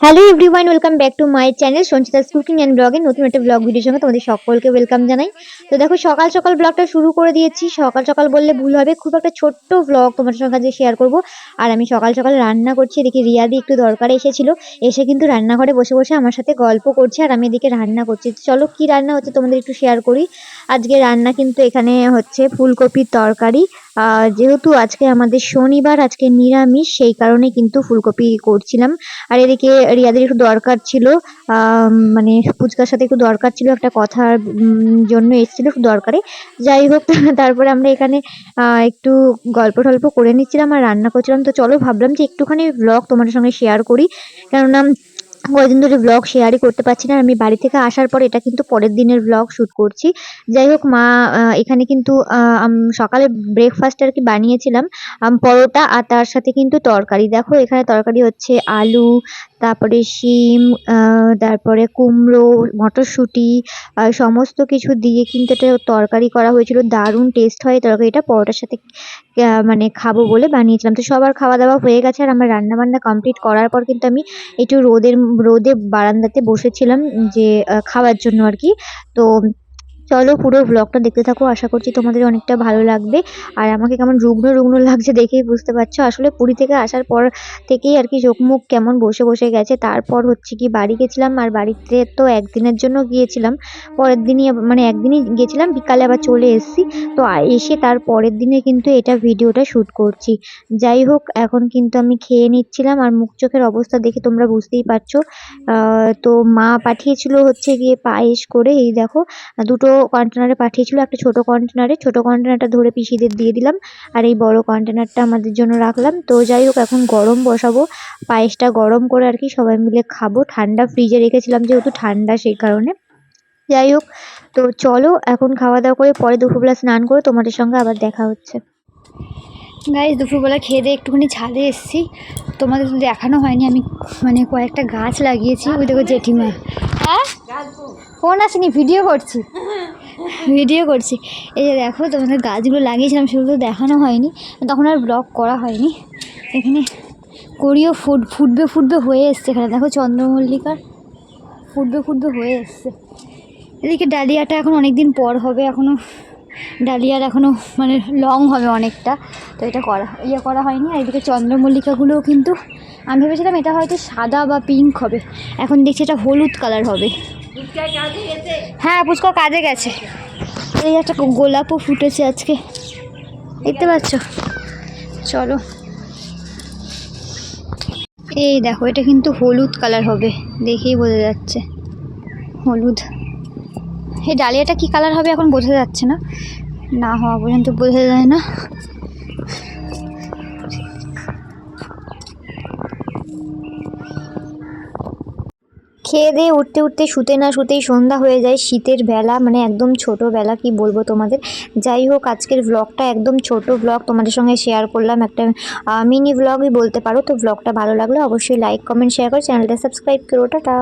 Hello everyone welcome back to my channel Sanchita's cooking and ব্লগে নতুন একটা blog ভিডিওর সঙ্গে তোমাদের সকলকে ওয়েলকাম জানাই। তো দেখো, সকাল সকাল ব্লগটা শুরু করে দিয়েছি। সকাল সকাল বললে ভুল হবে। খুব একটা ছোট্ট ব্লগ তোমার সঙ্গে আজকে শেয়ার করব। আর আমি সকাল সকাল রান্না করছি। এদিকে রিয়াদি একটু দরকারে এসেছিল। এসে কিন্তু রান্নাঘরে বসে বসে আমার সাথে গল্প করছে আর আমি এদিকে রান্না করছি। চলো, কি রান্না হচ্ছে তোমাদের একটু শেয়ার করি। আজকে রান্না কিন্তু এখানে হচ্ছে ফুলকপির তরকারি। যেহেতু আজকে আমাদের শনিবার, আজকে নিরামিষ, সেই কারণে কিন্তু ফুলকপি করছিলাম। আর এদিকে রিয়াদের একটু দরকার ছিল মানে ফুচকার সাথে একটু দরকার ছিল, একটা কথার জন্য এসেছিল একটু দরকারে। যাই হোক, তারপরে আমরা এখানে একটু গল্প টল্প করে নিচ্ছিলাম আর রান্না করছিলাম। তো চলো ভাবলাম যে একটুখানি ব্লগ তোমাদের সঙ্গে শেয়ার করি। কেননা কয়েকদিন ধরে ব্লগ শেয়ারই করতে পারছি না। আমি বাড়ি থেকে আসার পর এটা কিন্তু পরের দিনের ব্লগ শ্যুট করছি। যাই হোক, মা এখানে কিন্তু সকালে ব্রেকফাস্ট আর কি বানিয়েছিলাম পরোটা আর তার সাথে কিন্তু তরকারি। দেখো, এখানে তরকারি হচ্ছে আলু তারপরে শিম তারপরে কুমড়ো, মটরশুঁটি সমস্ত কিছু দিয়ে কিন্তু এটা তরকারি করা হয়েছিল। দারুণ টেস্ট হয় তরকারিটা পরোটার সাথে মানে খাব বলে বানিয়েছিলাম। তো সবার খাওয়া দাওয়া হয়ে গেছে আর আমার রান্না বান্না কমপ্লিট করার পর কিন্তু আমি একটু রোদের, রোদে বারান্দাতে বসেছিলাম যে খাওয়ার জন্য আর কি। তো চলো পুরো ব্লগটা দেখতে থাকো। আশা করছি তোমাদের অনেকটা ভালো লাগবে। আর আমাকে কেমন রুগ্ন রুগ্ন লাগছে দেখেই বুঝতে পারছ। আসলে পুরী থেকে আসার পর থেকেই আর কি চোখ মুখ কেমন বসে বসে গেছে। তারপর হচ্ছে কি বাড়ি গেছিলাম আর বাড়িতে তো একদিনের জন্য গিয়েছিলাম। পরের দিনই মানে একদিনই গেছিলাম। বিকালে আবার চলে এসেছি। তো এসে তার পরের দিনে কিন্তু এটা ভিডিওটা শ্যুট করছি। যাই হোক, এখন কিন্তু আমি খেয়ে নিচ্ছিলাম আর মুখ চোখের অবস্থা দেখে তোমরা বুঝতেই পারছ। তো মা পাঠিয়েছিল হচ্ছে গিয়ে পায়েস করে। এই দেখো, দুটো কন্টেনারে পাঠিয়েছিল একটা ছোট কন্টেনারে ছোট কন্টেনারটা ধরে পিসিদের দিয়ে দিলাম আর এই বড় কন্টেনারটা আমাদের জন্য রাখলাম। তো যাই হোক, এখন গরম বসাবো। পায়েসটা গরম করে আর কি সবাই মিলে খাব। ঠান্ডা ফ্রিজে রেখেছিলাম, যেহেতু ঠান্ডা সেই কারণে। যাই হোক, তো চলো এখন খাওয়া দাওয়া করে পরে দুপুরবেলা স্নান করে তোমাদের সঙ্গে আবার দেখা হচ্ছে। গাইজ দুপুরবেলা খেয়ে দিয়ে একটুখানি ছাদে এসেছি। তোমাদের দেখানো হয়নি, আমি মানে কয়েকটা গাছ লাগিয়েছি। ওই দেখো জেঠিমা। হ্যাঁ? ফোন আসেনি, ভিডিও করছি। ভিডিও করছি। এই যে দেখো, তোমাদের গাছগুলো লাগিয়েছিলাম, সেগুলো তো দেখানো হয়নি। তখন আর ব্লগ করা হয়নি। এখানে করিও ফুট, ফুটবে ফুটবে হয়ে এসছে এখানে। দেখো চন্দ্রমল্লিকার ফুটবে ফুটবে হয়ে এসছে। এদিকে ডালিয়াটা এখন অনেক দিন পর হবে এখনও ডালিয়ার এখনও মানে লং হবে অনেকটা। তো এটা করা ইয়ে করা হয়নি। আর এদিকে চন্দ্রমল্লিকাগুলোও কিন্তু, আমি ভেবেছিলাম এটা হয়তো সাদা বা পিঙ্ক হবে। এখন দেখছি এটা হলুদ কালার হবে। হ্যাঁ পুষ্কর কাজে গেছে। এই একটা গোলাপও ফুটেছে আজকে। দেখতে পাচ্ছ? চলো। এই দেখো, এটা কিন্তু হলুদ কালার হবে, দেখেই বোঝা যাচ্ছে। হলুদ। এই ডালিয়াটা কি কালার হবে এখন বোঝা যাচ্ছে না। না হওয়া পর্যন্ত বোঝা যায় না। খেয়ে দিয়ে উঠতে উঠতে শুতে না শুতেই সন্ধ্যা হয়ে যায়, শীতের বেলা মানে একদম ছোটোবেলা কি বলব তোমাদের? যাই হোক, আজকের ব্লগটা একদম ছোট ব্লগ তোমাদের সঙ্গে শেয়ার করলাম একটা মিনি ব্লগই বলতে পারো, তো ব্লগটা ভালো লাগলে অবশ্যই লাইক কমেন্ট শেয়ার করো চ্যানেলটা সাবস্ক্রাইব করো, টাটা।